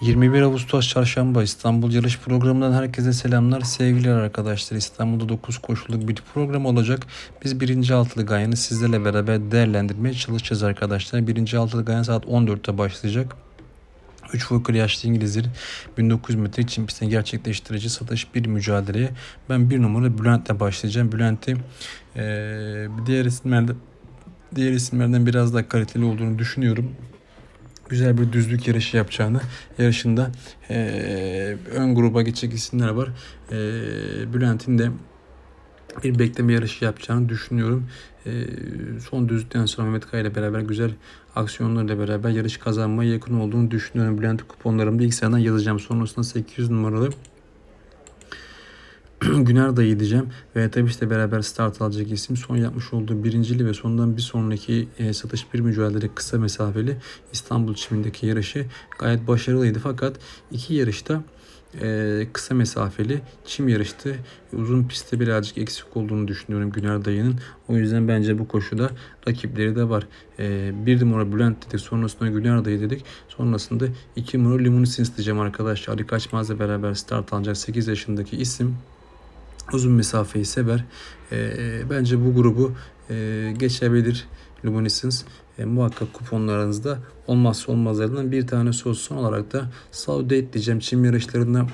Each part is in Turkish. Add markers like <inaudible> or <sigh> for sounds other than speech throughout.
21 Ağustos Çarşamba İstanbul yarış programından herkese selamlar. Sevgili arkadaşlar İstanbul'da 9 koşuluk bir program olacak. Biz birinci altılı gayanı sizlerle beraber değerlendirmeye çalışacağız arkadaşlar. Birinci altılı gayan saat 14'te başlayacak. 3 Walker yaşlı İngilizlerin 1900 metre için pistte gerçekleştirici satış bir mücadeleye ben bir numara Bülent'le başlayacağım. Bülent'i eee diğer isimlerden diğer isimlerden biraz daha kaliteli olduğunu düşünüyorum güzel bir düzlük yarışı yapacağını yarışında eee, ön gruba geçecek isimler var. Eee Bülent'in de bir bekleme yarışı yapacağını düşünüyorum. Eee, son düzlükten sonra Mehmet Kaya ile beraber güzel aksiyonlarla beraber yarış kazanmaya yakın olduğunu düşünüyorum. Bülent kuponlarımda ilk sıradan yazacağım. Sonrasında 800 numaralı <clears throat> Güner dayı diyeceğim ve tabii işte beraber start alacak isim son yapmış olduğu birincili ve sondan bir sonraki e, satış bir mücadele kısa mesafeli İstanbul çimindeki yarışı gayet başarılıydı fakat iki yarışta e, kısa mesafeli çim yarıştı. Uzun pistte birazcık eksik olduğunu düşünüyorum Güner dayının. O yüzden bence bu koşuda rakipleri de var. E, bir numara Bülent dedik. Sonrasında Güner dayı dedik. Sonrasında iki numara Limousins diyeceğim arkadaşlar. Ali Kaçmaz'la beraber start alacak 8 yaşındaki isim uzun mesafeyi sever. E, bence bu grubu e, geçebilir Luminescence. E, muhakkak kuponlarınızda olmazsa olmazlarından bir tanesi olsun. Olarak da Saudi diyeceğim. Çim yarışlarında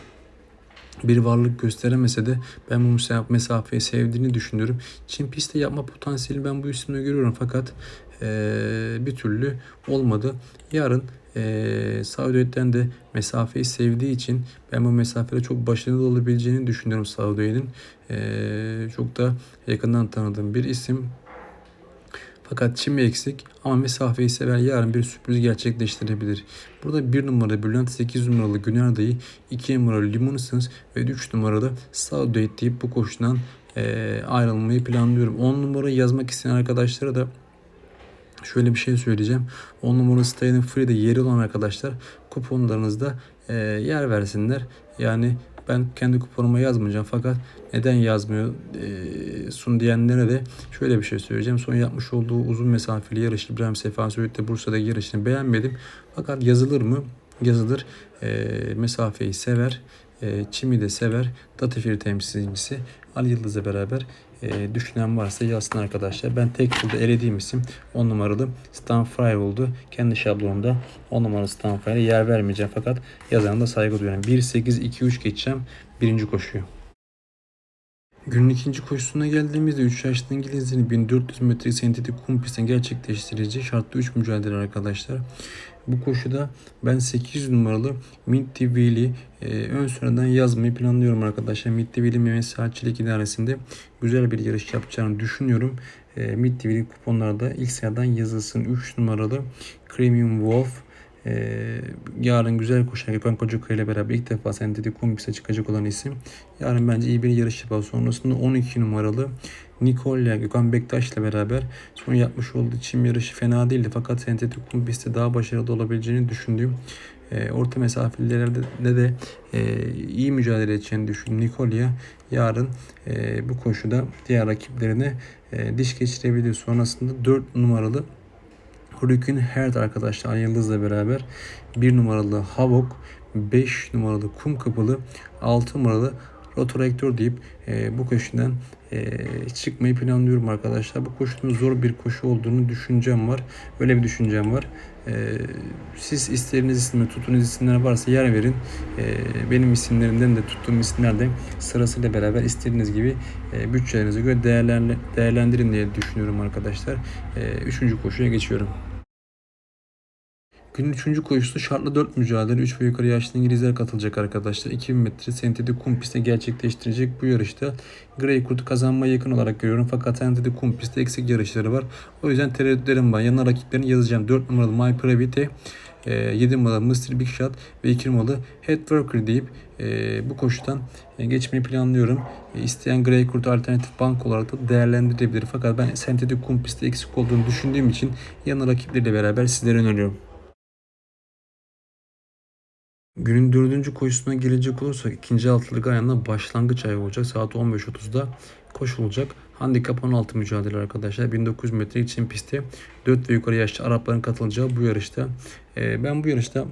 bir varlık gösteremese de ben bu mesa- mesafeyi sevdiğini düşünüyorum. Çin pistte yapma potansiyeli ben bu isimde görüyorum fakat eee, bir türlü olmadı. Yarın eee Saudiye'den de mesafeyi sevdiği için ben bu mesafede çok başarılı olabileceğini düşünüyorum Saudiye'nin. Eee, çok da yakından tanıdığım bir isim. Fakat çimi eksik ama mesafeyi sever yarın bir sürpriz gerçekleştirebilir. Burada 1 numara Bülent, 8 numaralı Güner Dayı, 2 numaralı Limousins ve 3 numaralı Saudade deyip bu koşudan eee, ayrılmayı planlıyorum. 10 numara yazmak isteyen arkadaşlara da şöyle bir şey söyleyeceğim. 10 numaralı Stay'ın Free'de yeri olan arkadaşlar kuponlarınızda eee, yer versinler. Yani ben kendi kuponuma yazmayacağım fakat neden yazmıyor eee, sun diyenlere de şöyle bir şey söyleyeceğim. Son yapmış olduğu uzun mesafeli yarış İbrahim Sefa Söğüt'te Bursa'daki yarışını beğenmedim. Fakat yazılır mı? Yazılır. Eee, mesafeyi sever. Eee, Çim'i de sever. Datifir temsilcisi Ali Yıldız'la beraber eee, düşünen varsa yazsın arkadaşlar. Ben tek burada elediğim isim 10 numaralı Stan Fry oldu. Kendi şablonumda 10 numaralı Stan Fry'e yer vermeyeceğim fakat yazana da saygı duyuyorum. 1-8-2-3 geçeceğim birinci koşuyu. Günün ikinci koşusuna geldiğimizde 3 yaşlı İngilizlerin 1400 metre sentetik kum pistten gerçekleştirici şartlı 3 mücadele arkadaşlar. Bu koşuda ben 800 numaralı Mint TV'li e, ön sıradan yazmayı planlıyorum arkadaşlar. Mint TV'li Mehmet Saatçilik idaresinde güzel bir yarış yapacağını düşünüyorum. E, Mint TV'li kuponlarda ilk sıradan yazılsın 3 numaralı Premium Wolf. Ee, yarın güzel koşan Gökhan Kocakaya ile beraber ilk defa sentetik kumpise çıkacak olan isim. Yarın bence iyi bir yarış yapar. Sonrasında 12 numaralı Nikolya Gökhan Bektaş ile beraber son yapmış olduğu çim yarışı fena değildi. Fakat sentetik kumpiste daha başarılı olabileceğini düşündüğüm e, orta mesafelerde de, de e, iyi mücadele edeceğini düşündüğüm Nikolya yarın e, bu koşuda diğer rakiplerine e, diş geçirebilir. Sonrasında 4 numaralı Hurricane Herd arkadaşlar Yıldız'la beraber 1 numaralı Havok, 5 numaralı Kum Kapalı, 6 numaralı Rotorektör deyip e, bu koşudan e, çıkmayı planlıyorum arkadaşlar. Bu koşunun zor bir koşu olduğunu düşüncem var. Öyle bir düşüncem var. E, siz istediğiniz isimler, tuttuğunuz isimler varsa yer verin. E, benim isimlerimden de tuttuğum isimlerden sırasıyla beraber istediğiniz gibi e, bütçelerinize göre değerlendir- değerlendirin diye düşünüyorum arkadaşlar. E, üçüncü koşuya geçiyorum. Günün 3. koşusu şartlı 4 mücadele 3 ve yukarı yaşlı İngilizler katılacak arkadaşlar. 2000 metre sentetik kum pistte gerçekleştirecek bu yarışta Grey Kurt'u kazanmaya yakın olarak görüyorum. Fakat sentetik kum pistte eksik yarışları var. O yüzden tereddütlerim var. Yanına rakiplerini yazacağım. 4 numaralı My Private, 7 numaralı Mr. Big Shot ve 2 numaralı Head Worker deyip e, bu koşudan e, geçmeyi planlıyorum. E, isteyen Grey Kurt alternatif bank olarak da değerlendirebilir. Fakat ben sentetik kum pistte eksik olduğunu düşündüğüm için yanına rakipleriyle beraber sizlere öneriyorum. Günün dördüncü koşusuna gelecek olursak ikinci altılık ayağında başlangıç ayı olacak. Saat 15.30'da koşulacak. Handikap 16 mücadele arkadaşlar. 1900 metre için pistte 4 ve yukarı yaşlı Arapların katılacağı bu yarışta. Ee, ben bu yarışta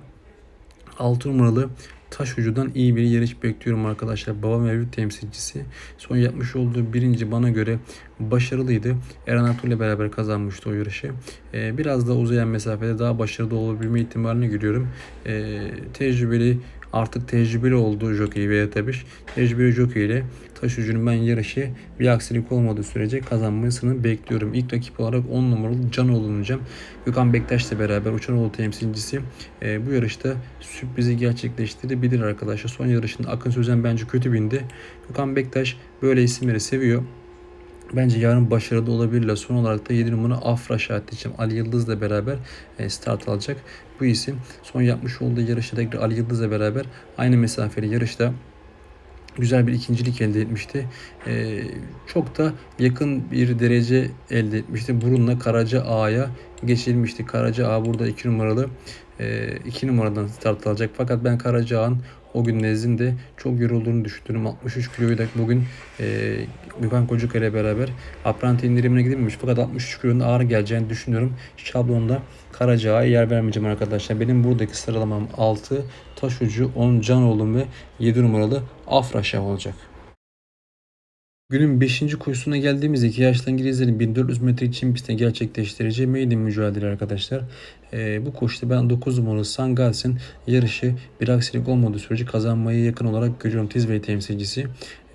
6 numaralı taş ucudan iyi bir yarış bekliyorum arkadaşlar. Baba mevcut temsilcisi. Son yapmış olduğu birinci bana göre başarılıydı. Eren Artur ile beraber kazanmıştı o yarışı. Ee, biraz da uzayan mesafede daha başarılı olabilme ihtimalini görüyorum. Ee, tecrübeli artık tecrübeli olduğu jockey veya tabii tecrübeli jockey ile taş ucunun ben yarışı bir aksilik olmadığı sürece kazanmasını bekliyorum. İlk rakip olarak 10 numaralı Can olunacağım. Gökhan Bektaş ile beraber Uçanoğlu temsilcisi e, bu yarışta sürprizi gerçekleştirebilir arkadaşlar. Son yarışında Akın Sözen bence kötü bindi. Gökhan Bektaş böyle isimleri seviyor. Bence yarın başarılı olabilirler. Son olarak da 7 numara Afra Şahatlicim Ali Yıldız'la beraber e, start alacak. Bu isim son yapmış olduğu yarışta tekrar Ali Yıldız'la beraber aynı mesafeli yarışta güzel bir ikincilik elde etmişti. Ee, çok da yakın bir derece elde etmişti. Burunla Karaca Ağa'ya geçilmişti. Karaca Ağa burada 2 numaralı 2 e, numaradan start alacak. Fakat ben Karaca Ağa'nın o gün nezdinde çok yorulduğunu düşünüyorum. 63 kiloyu da bugün e, Gökhan Kocuk ile beraber apranti indirimine gidilmemiş. Fakat 63 kilonun ağır geleceğini düşünüyorum. Şablonda Karaca'ya yer vermeyeceğim arkadaşlar. Benim buradaki sıralamam 6, Taşucu, 10 Canoğlu ve 7 numaralı Afraşah olacak. Günün 5. koşusuna geldiğimizde iki yaşlı İngilizlerin 1400 metre için pistte gerçekleştireceği maiden mücadele arkadaşlar. Ee, bu koşuda ben 9 numaralı Sangals'in yarışı bir aksilik olmadığı sürece kazanmaya yakın olarak görüyorum. Tizvey temsilcisi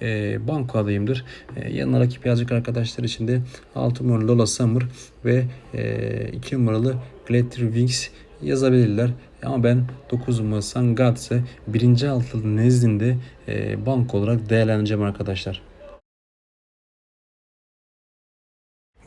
e, banko adayımdır. E, yanına rakip yazacak arkadaşlar için de 6 numaralı Lola Summer ve e, 2 numaralı Glitter Wings yazabilirler. Ama ben 9 numaralı Sangals'ı birinci altılı nezdinde e, banko olarak değerlendireceğim arkadaşlar.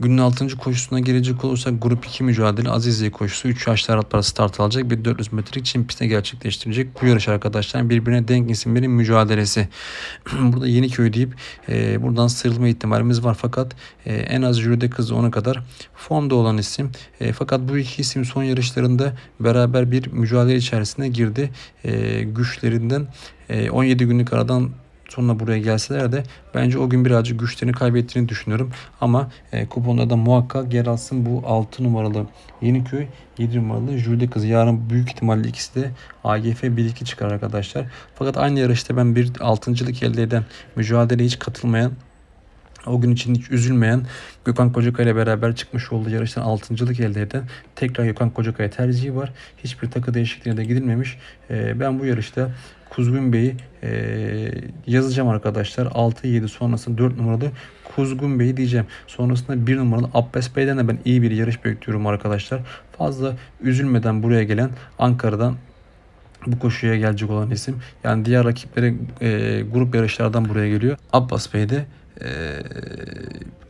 Günün 6. koşusuna gelecek olursak grup 2 mücadele Aziziye koşusu 3 yaşlı Araplar start alacak. Bir 400 metrelik Çin pistine gerçekleştirecek. Bu yarış arkadaşlar birbirine denk isimlerin mücadelesi. <clears throat> Burada Yeniköy deyip e, buradan sıyrılma ihtimalimiz var. Fakat e, en az jüride kızı ona kadar formda olan isim. E, fakat bu iki isim son yarışlarında beraber bir mücadele içerisine girdi. E, güçlerinden e, 17 günlük aradan sonra buraya gelseler de bence o gün birazcık güçlerini kaybettiğini düşünüyorum. Ama e, kuponda da muhakkak yer alsın bu 6 numaralı Yeniköy 7 numaralı Jüle kızı. Yarın büyük ihtimalle ikisi de AGF 1-2 çıkar arkadaşlar. Fakat aynı yarışta ben bir altıncılık elde eden mücadeleye hiç katılmayan o gün için hiç üzülmeyen Gökhan Kocakaya ile beraber çıkmış olduğu yarıştan altıncılık elde eden tekrar Gökhan Kocakaya tercihi var. Hiçbir takı değişikliğine de gidilmemiş. Ee, ben bu yarışta Kuzgun Bey'i e, yazacağım arkadaşlar. 6-7 sonrasında 4 numaralı Kuzgun Bey'i diyeceğim. Sonrasında 1 numaralı Abbas Bey'den de ben iyi bir yarış bekliyorum arkadaşlar. Fazla üzülmeden buraya gelen Ankara'dan bu koşuya gelecek olan isim. Yani diğer rakipleri e, grup yarışlardan buraya geliyor. Abbas Bey de e,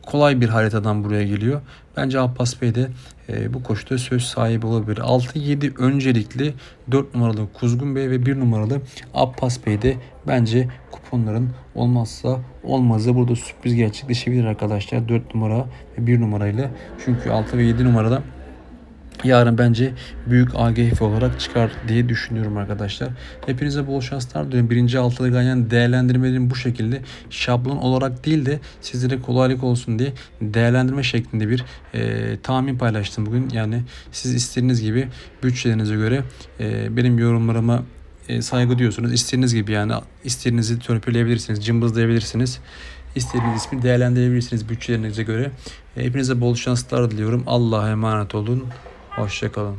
kolay bir haritadan buraya geliyor. Bence Abbas Bey de e, bu koşuda söz sahibi olabilir. 6-7 öncelikli 4 numaralı Kuzgun Bey ve 1 numaralı Abbas Bey de bence kuponların olmazsa olmazı burada sürpriz gerçekleşebilir arkadaşlar. 4 numara ve 1 numarayla. Çünkü 6 ve 7 numarada yarın bence büyük AGF olarak çıkar diye düşünüyorum arkadaşlar. Hepinize bol şanslar diliyorum. Birinci altılı ganyan değerlendirmelerim bu şekilde şablon olarak değil de sizlere kolaylık olsun diye değerlendirme şeklinde bir e, tahmin paylaştım bugün. Yani siz istediğiniz gibi bütçelerinize göre e, benim yorumlarıma e, saygı diyorsunuz. İstediğiniz gibi yani istediğinizi törpüleyebilirsiniz, cımbızlayabilirsiniz. İstediğiniz ismi değerlendirebilirsiniz bütçelerinize göre. E, hepinize bol şanslar diliyorum. Allah'a emanet olun. Hoşçakalın.